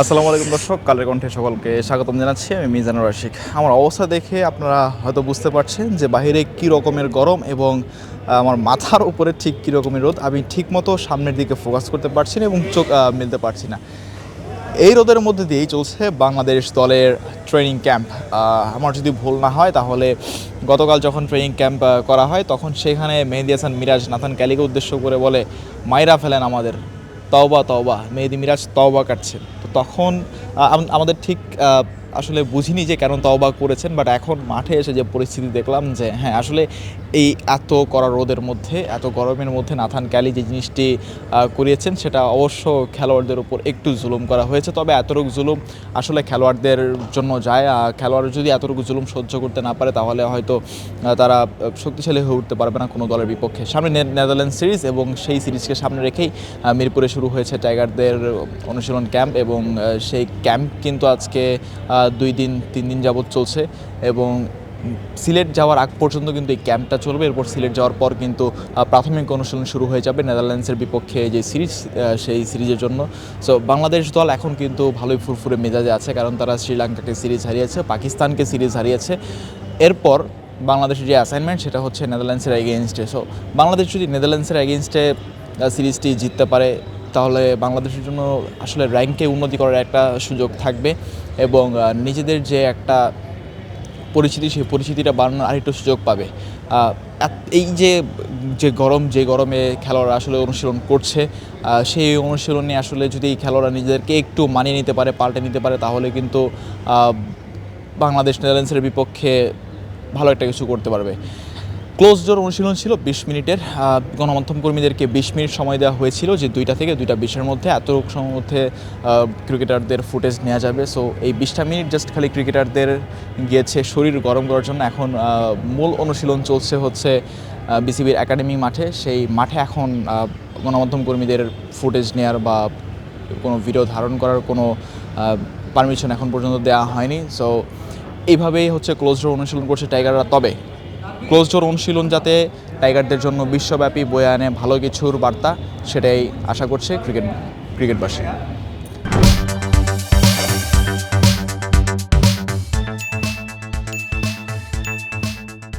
আসসালামু আলাইকুম দর্শক, কালের কণ্ঠে সকলকে স্বাগতম জানাচ্ছি আমি মিজানুর রাশিক। আমার অবস্থা দেখে আপনারা হয়তো বুঝতে পারছেন যে বাইরে কী রকমের গরম এবং আমার মাথার উপরে ঠিক কী রকমের রোদ আমি ঠিকমতো সামনের দিকে ফোকাস করতে পারছি না এবং চোখ মিলতে পারছি না। এই রোদের মধ্যে দিয়েই চলছে বাংলাদেশ দলের ট্রেনিং ক্যাম্প আমার যদি ভুল না হয় তাহলে গতকাল যখন ট্রেনিং ক্যাম্প করা হয় তখন সেখানে মেহেদি হাসান, মিরাজ, নাথান ক্যালিকে উদ্দেশ্য করে বলে, মাইরা ফেলেন আমাদের। তওবা তওবা। মেহেদি, মিরাজ তওবা কাটছেন তো তখন আমাদের ঠিক আসলে বুঝিনি যে কেন তওবা করেছেন বাট এখন মাঠে এসে যে পরিস্থিতি দেখলাম যে হ্যাঁ আসলে এই এত কড়া রোদের মধ্যে, এত গরমের মধ্যে নাথান ক্যালি যে জিনিসটি করিয়েছেন, সেটা অবশ্য খেলোয়াড়দের উপর একটু জুলুম করা হয়েছে। তবে এতটুকু জুলুম আসলে খেলোয়াড়দের জন্য যায় খেলোয়াড় যদি এতটুকু জুলুম সহ্য করতে না পারে, তাহলে হয়তো তারা শক্তিশালী হয়ে উঠতে পারবে না কোনো দলের বিপক্ষে। সামনে নেদারল্যান্ড সিরিজ এবং সেই সিরিজকে সামনে রেখেই মিরপুরে শুরু হয়েছে টাইগারদের অনুশীলন ক্যাম্প এবং সেই ক্যাম্প কিন্তু আজকে দুই দিন, তিন দিন যাবৎ চলছে এবং সিলেট যাওয়ার আগ পর্যন্ত কিন্তু এই ক্যাম্পটা চলবে। এরপর সিলেট যাওয়ার পর কিন্তু প্রাথমিক অনুশীলন শুরু হয়ে যাবে নেদারল্যান্ডসের বিপক্ষে যে সিরিজ সেই সিরিজের জন্য। সো বাংলাদেশ দল এখন কিন্তু ভালোই ফুরফুরে মেজাজে আছে কারণ তারা শ্রীলঙ্কাকে সিরিজ হারিয়েছে, পাকিস্তানকে সিরিজ হারিয়েছে। এরপর বাংলাদেশের যে অ্যাসাইনমেন্ট সেটা হচ্ছে নেদারল্যান্ডসের এগেনস্টে সো বাংলাদেশ যদি নেদারল্যান্ডসের এগেনস্টে সিরিজটি জিততে পারে তাহলে বাংলাদেশের জন্য আসলে র্যাঙ্কে উন্নতি করার একটা সুযোগ থাকবে এবং নিজেদের যে একটা পরিচিতি, সেই পরিচিতিটা বাড়ানোর আরেকটু সুযোগ পাবে। এই যে যে গরম, যে গরমে খেলোয়াড়রা আসলে অনুশীলন করছে সেই অনুশীলনে আসলে যদি খেলোয়াড়রা নিজেদেরকে একটু মানিয়ে নিতে পারে, পাল্টে নিতে পারে, তাহলে কিন্তু বাংলাদেশ নেদারল্যান্ডসের বিপক্ষে ভালো একটা কিছু করতে পারবে। ক্লোজ ডোর অনুশীলন ছিল বিশ মিনিটের। গণমাধ্যম কর্মীদেরকে বিশ মিনিট সময় দেওয়া হয়েছিল যে দুইটা থেকে দুইটা বিশের মধ্যে। এত সময়ের মধ্যে ক্রিকেটারদের ফুটেজ নেওয়া যাবে। সো এই বিশটা মিনিট জাস্ট খালি ক্রিকেটারদের গিয়েছে শরীর গরম করার জন্য। এখন মূল অনুশীলন চলছে হচ্ছে বিসিবির একাডেমি মাঠে। সেই মাঠে এখন গণমাধ্যম কর্মীদের ফুটেজ নেওয়ার বা কোনো ভিডিও ধারণ করার কোনো পারমিশন এখন পর্যন্ত দেওয়া হয়নি। সো এইভাবেই হচ্ছে ক্লোজ ডোর অনুশীলন করছে টাইগাররা। তবে ক্লোজ ডোর অনুশীলন যাতে টাইগারদের জন্য বিশ্বব্যাপী বয়ে আনে ভালো কিছুর বার্তা, সেটাই আশা করছে ক্রিকেট ক্রিকেটবাসী।